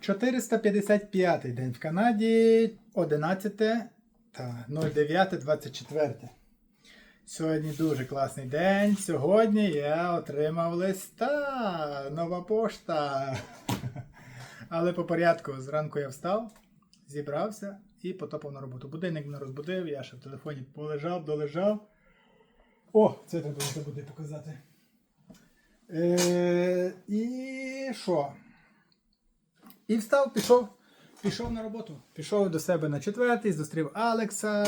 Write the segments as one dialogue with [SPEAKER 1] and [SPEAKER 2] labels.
[SPEAKER 1] 455 день в Канаді, 11 та 09.24. Сьогодні дуже класний день. Сьогодні я отримав листа. Нова пошта. Але по порядку, зранку я встав, зібрався і потопав на роботу. Будильник мене розбудив, я ще в телефоні полежав, долежав. О, це треба не забути показати. Е, і що? І встав, пішов, пішов на роботу. Пішов до себе на четвертий, зустрів Алекса.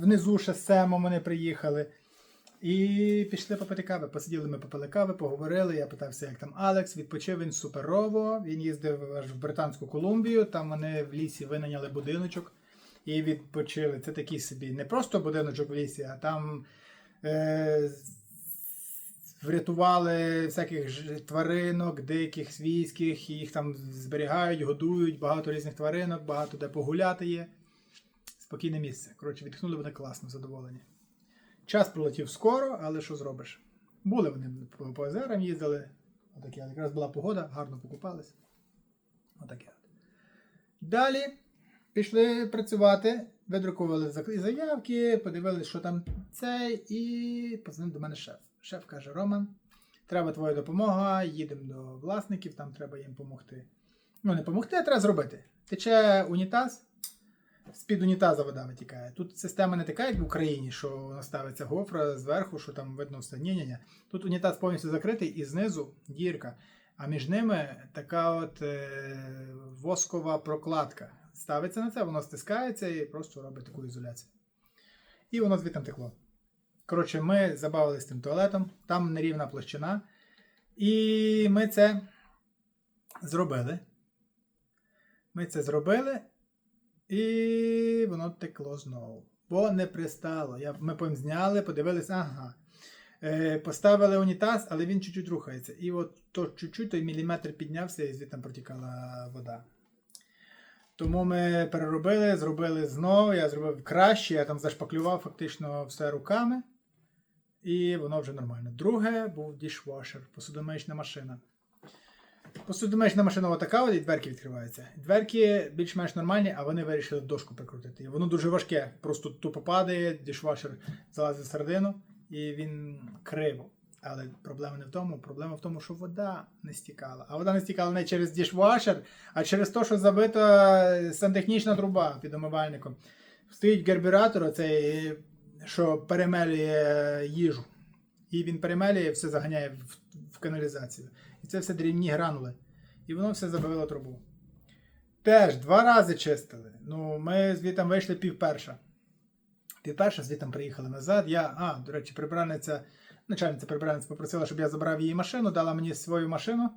[SPEAKER 1] Внизу ще з Семом вони приїхали. І пішли попити кави. Посиділи ми попили кави, поговорили. Я питався, як там Алекс. Відпочив він суперово. Він їздив аж в Британську Колумбію. Там вони в лісі винайняли будиночок і відпочили. Це такий собі не просто будиночок в лісі, а там. Е- врятували всяких тваринок, диких, свійських, їх там зберігають, годують, багато різних тваринок, багато де погуляти є. Спокійне місце. Коротше, віддихнули вони класно, задоволені. Час пролетів скоро, але що зробиш? Були вони по, озерам їздили. Отаке. Якраз була погода, гарно покупались. Отаке. Далі пішли працювати, видрукували заявки, подивилися, що там цей, і позвонив до мене шеф. Шеф каже: Роман, треба твоя допомога, їдемо до власників, там треба їм допомогти. Ну, не допомогти, а треба зробити. Тече унітаз, з-під унітаза вода витікає. Тут система не така, як в Україні, що вона ставиться гофра зверху, що там видно все. Ні, ні, ні. Тут унітаз повністю закритий і знизу дірка. А між ними така от е, воскова прокладка. Ставиться на це, воно стискається і просто робить таку ізоляцію. І воно звідти текло. Коротше, ми забавилися тим туалетом, там нерівна площина. І ми це зробили. Ми це зробили, і воно текло знову. Бо не пристало. Я, ми потім зняли, подивилися, ага. Е, поставили унітаз, але він чуть-чуть рухається. І от то чуть-чуть той міліметр піднявся і звідти протікала вода. Тому ми переробили, зробили знову. Я зробив краще, я там зашпаклював фактично все руками. І воно вже нормально. Друге був дішвашер, посудомиючна машина. Посудомиючна машина отака, от, і дверки відкриваються. Дверки більш-менш нормальні, а вони вирішили дошку прикрутити. І воно дуже важке, просто тупо падає, дішвашер залазить всередину, і він криво. Але проблема не в тому, проблема в тому, що вода не стікала. А вода не стікала не через дішвашер, а через те, що забита сантехнічна труба під омивальником. Стоїть гербюратор, оцей, що перемелює їжу. І він перемелює, все заганяє в, в каналізацію. І це все дрібні гранули. І воно все забило трубу. Теж два рази чистили. Ну, ми звідти вийшли пів перша. Звідти приїхали назад. Я, а, до речі, прибиральниця, начальниця прибиральниця попросила, щоб я забрав її машину, дала мені свою машину.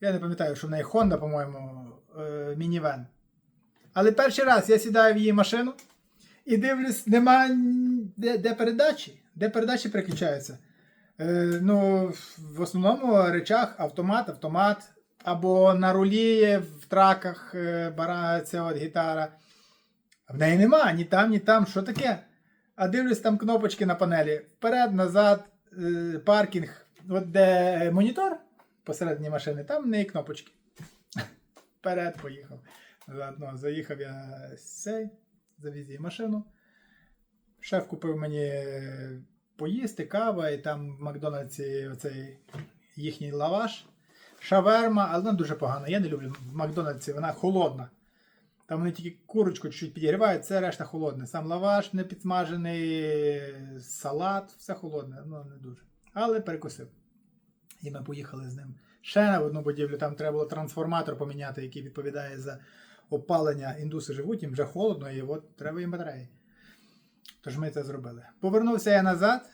[SPEAKER 1] Я не пам'ятаю, що в неї Honda, по-моєму, е, мінівен. Але перший раз я сідаю в її машину і дивлюсь, нема де, де передачі. Де передачі переключаються. Е, ну, в основному речах автомат, автомат. Або на рулі в траках е, бара, ця от гітара. В неї нема ні там, ні там. Що таке? А дивлюсь там кнопочки на панелі. Вперед, назад, е, паркінг. От де монітор посередині машини, там в неї кнопочки. Вперед поїхав. Назад, ну, заїхав я цей, завіз її машину. Шеф купив мені поїсти, кава, і там в Макдональдсі оцей їхній лаваш. Шаверма, але вона дуже погана. Я не люблю в Макдональдсі, вона холодна. Там вони тільки курочку чуть-чуть підігрівають, це решта холодне. Сам лаваш не підсмажений, салат, все холодне, ну не дуже. Але перекусив. І ми поїхали з ним ще на одну будівлю. Там треба було трансформатор поміняти, який відповідає за опалення. Індуси живуть, їм вже холодно, і от треба їм батареї. Тож ми це зробили. Повернувся я назад,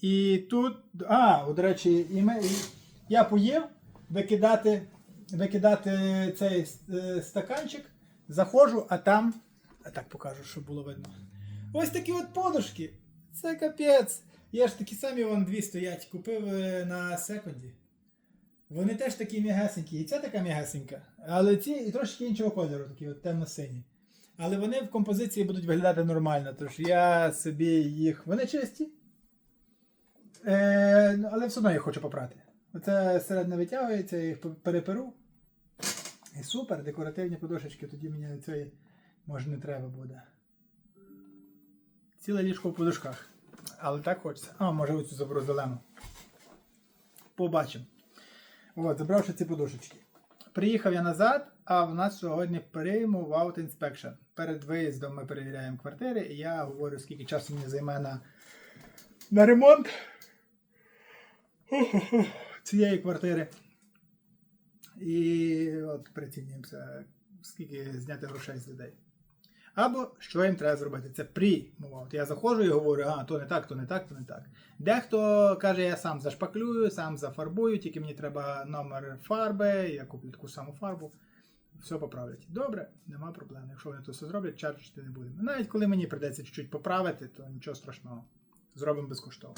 [SPEAKER 1] і тут. А, от, до речі, і ми, і я поїв викидати, викидати цей е, стаканчик, заходжу, а там. А так покажу, щоб було видно. Ось такі от подушки. Це капець. Я ж такі самі вон дві стоять, купив е, на секунді. Вони теж такі м'ягесенькі. І ця така м'ягесенька. Але ці і трошки іншого кольору, такі от темно-сині. Але вони в композиції будуть виглядати нормально, тож я собі їх. Вони чисті. Е, ну, але все одно я хочу попрати. Оце середне витягується, я їх переперу. І супер, декоративні подушечки, тоді мені цієї може не треба буде. Ціле ліжко в подушках. Але так хочеться. А, може оцю заберу зелену. Побачимо. От, забравши ці подушечки. Приїхав я назад, а в нас сьогодні прийму аут інспекшн. Перед виїздом ми перевіряємо квартири, і я говорю, скільки часу мені займе на, на ремонт цієї квартири. І от прицінюємося, скільки зняти грошей з людей. Або що їм треба зробити? Це прі. От я заходжу і говорю, а то не так, то не так, то не так. Дехто каже, я сам зашпаклюю, сам зафарбую, тільки мені треба номер фарби, я куплю таку саму фарбу. Все поправлять. Добре, нема проблем. Якщо вони то все зроблять, чаржити не будемо. Навіть коли мені прийдеться чуть-чуть поправити, то нічого страшного. Зробимо безкоштовно.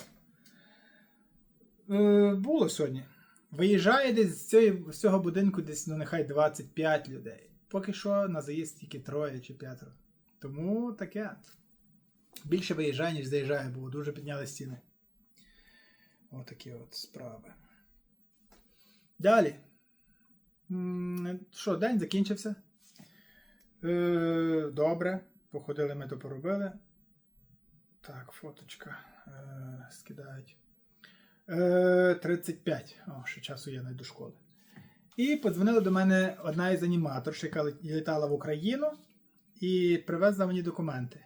[SPEAKER 1] Е, було сьогодні. Виїжджає десь з, цієї, з цього будинку десь, ну нехай 25 людей. Поки що на заїзд тільки троє чи п'ятеро. Тому таке. Більше виїжджає, ніж заїжджає, бо дуже підняли стіни. Отакі от справи. Далі. Що, день закінчився. Е, добре. Походили ми то поробили. Так, фоточка. Е, скидають. Е, 35. О, ще часу є навіть до школи. І подзвонила до мене одна із аніматорш, яка літала в Україну, і привезла мені документи.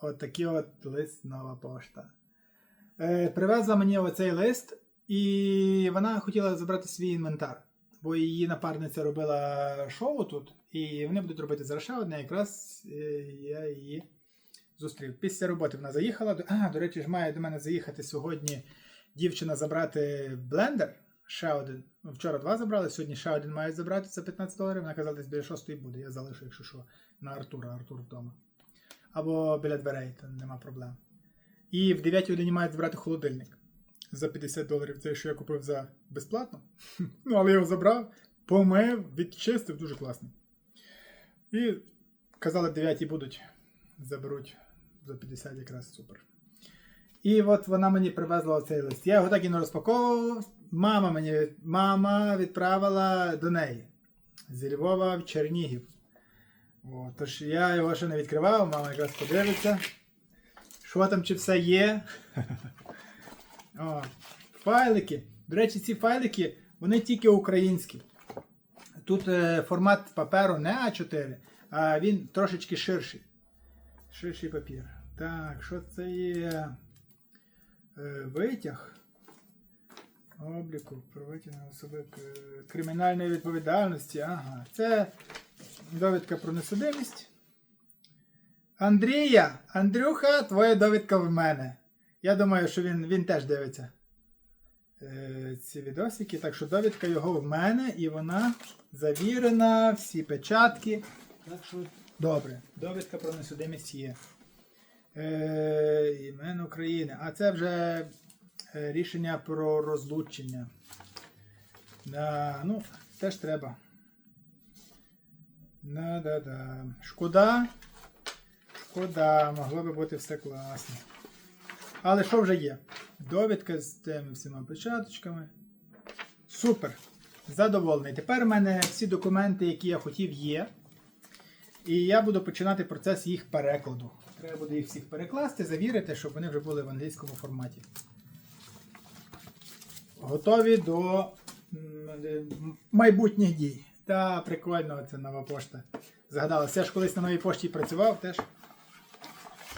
[SPEAKER 1] От такий от лист нова пошта. Е, привезла мені оцей лист, і вона хотіла забрати свій інвентар. Бо її напарниця робила шоу тут, і вони будуть робити зараз ще одне, якраз е, я її зустрів. Після роботи вона заїхала. А, до речі, ж має до мене заїхати сьогодні дівчина забрати блендер. Ще один. Вчора два забрали, сьогодні ще один мають забрати за 15 доларів. Вона казала, десь біля шостої буде. Я залишу, якщо що, на Артура, Артур вдома. Або біля дверей, то нема проблем. І в 9 годині мають забрати холодильник за 50 доларів. Це що я купив за безплатно. Ну, але я його забрав, помив, відчистив, дуже класний. І казали, 9 будуть, заберуть за 50 якраз супер. І от вона мені привезла оцей лист. Я його так і не розпаковував. Мама мені мама відправила до неї зі Львова в Чернігів. О, тож я його ще не відкривав, мама якраз подивиться. Що там, чи все є? О, файлики. До речі, ці файлики, вони тільки українські. Тут е, формат паперу не А4, а він трошечки ширший. Ширший папір. Так, що це є? Е, витяг обліку про витягнення особи кримінальної відповідальності. Ага. Це довідка про несудимість. Андрія, Андрюха, твоя довідка в мене. Я думаю, що він, він теж дивиться е, ці відосики. Так що довідка його в мене і вона завірена, всі печатки. Так що добре. Довідка про несудимість є. Е, імен України. А це вже е, рішення про розлучення. Да, ну, теж треба. Да, да, да. Шкода. Шкода, могло би бути все класно. Але що вже є? Довідка з тими всіма печаточками. Супер. Задоволений. Тепер у мене всі документи, які я хотів, є. І я буду починати процес їх перекладу. Треба буде їх всіх перекласти, завірити, щоб вони вже були в англійському форматі. Готові до майбутніх дій. Та прикольно, це нова пошта. Згадалося, я ж колись на новій пошті працював, теж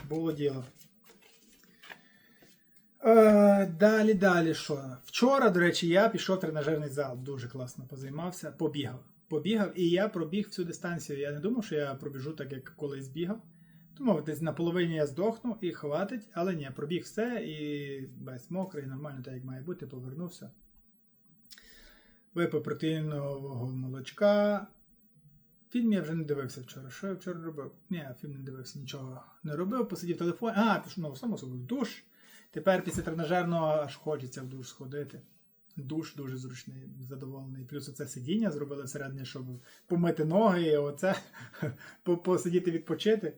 [SPEAKER 1] було діло. Е, далі, далі що? Вчора, до речі, я пішов в тренажерний зал, дуже класно позаймався, побігав. Побігав, і я пробіг всю дистанцію. Я не думав, що я пробіжу так, як колись бігав. Думав, десь на половині я здохну і хватить, але ні, пробіг все і без мокрий, нормально, так як має бути, повернувся. Випив протеїнового молочка. Фільм я вже не дивився вчора. Що я вчора робив? Ні, фільм не дивився, нічого не робив, посидів в телефоні. А, пішов, ну, само собою, в душ. Тепер після тренажерного аж хочеться в душ сходити. Душ дуже зручний, задоволений. Плюс оце сидіння зробили всередині, щоб помити ноги, і оце посидіти відпочити.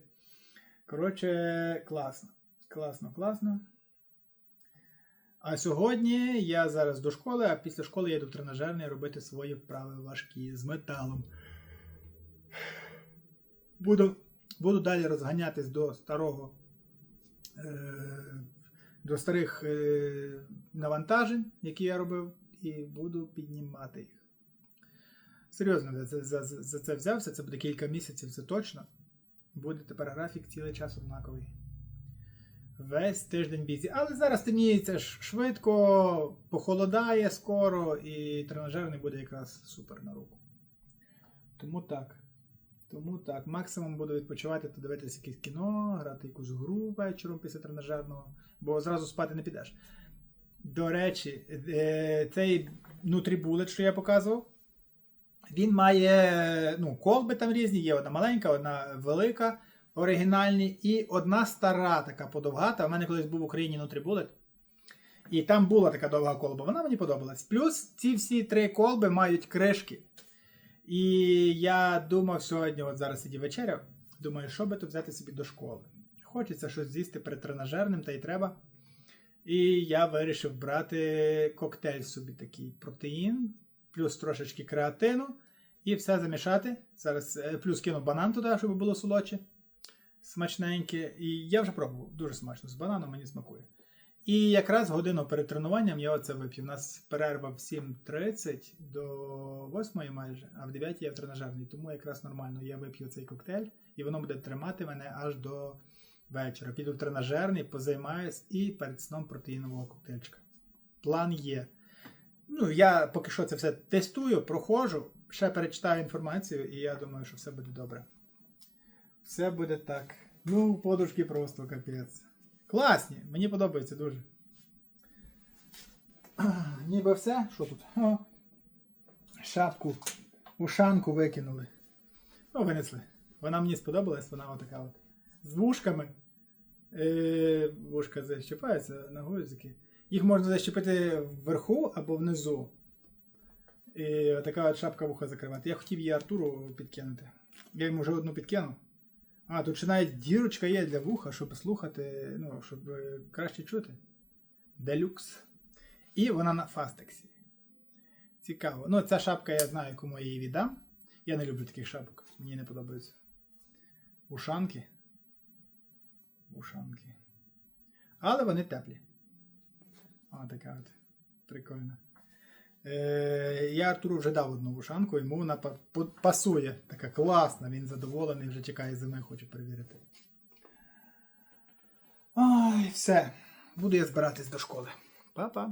[SPEAKER 1] Коротше, класно. Класно, класно. А сьогодні я зараз до школи, а після школи я йду в тренажерний робити свої вправи важкі з металом. Буду, буду далі розганятись до старого. Е, до старих е, навантажень, які я робив, і буду піднімати їх. Серйозно, за, за, за це взявся, це буде кілька місяців, це точно. Буде тепер графік цілий час однаковий. Весь тиждень бізі. Але зараз темніється швидко, похолодає скоро, і тренажерний буде якраз супер на руку. Тому так. Тому так. Максимум буду відпочивати та дивитися якесь кіно, грати якусь гру вечором після тренажерного, бо зразу спати не підеш. До речі, е, цей Nutribullet, що я показував, він має ну, колби там різні, є одна маленька, одна велика, оригінальні, і одна стара, така подовгата. У мене колись був в Україні Nutribullet. І там була така довга колба, вона мені подобалась. Плюс ці всі три колби мають кришки. І я думав сьогодні, от зараз сидів вечеряв, думаю, що би тут взяти собі до школи. Хочеться щось з'їсти перед тренажерним, та й треба. І я вирішив брати коктейль собі такий протеїн, плюс трошечки креатину, і все замішати. Зараз е, плюс кину банан туди, щоб було солодше, смачненьке. І я вже пробував, дуже смачно. З бананом мені смакує. І якраз годину перед тренуванням я оце вип'ю. У нас перерва в 7.30 до 8 майже, а в 9 я в тренажерній. Тому якраз нормально я вип'ю цей коктейль, і воно буде тримати мене аж до вечора. Піду в тренажерний, позаймаюсь і перед сном протеїнового коктейльчика. План є. Ну, я поки що це все тестую, проходжу, ще перечитаю інформацію, і я думаю, що все буде добре. Все буде так. Ну, подружки просто капець. Класні, мені подобається дуже. Ніби все. Що тут? О, шапку, ушанку викинули. О, винесли. Вона мені сподобалась, вона отака от. З вушками. Е, вушка защіпаються на гузики. Їх можна защепити вверху або внизу. І отака от шапка вуха закривати. Я хотів її Артуру підкинути. Я йому вже одну підкинув. А, тут ще навіть дірочка є для вуха, щоб слухати, ну, щоб е, краще чути. Делюкс. І вона на фастексі. Цікаво. Ну, ця шапка я знаю, кому я її віддам. Я не люблю таких шапок. Мені не подобаються. Ушанки. Ушанки. Але вони теплі. О, така от. Прикольно. Е, я Артуру вже дав одну вушанку, йому вона па- па- пасує. Така класна, він задоволений, вже чекає зими, хочу перевірити. Ай, все. Буду я збиратись до школи. Па-па.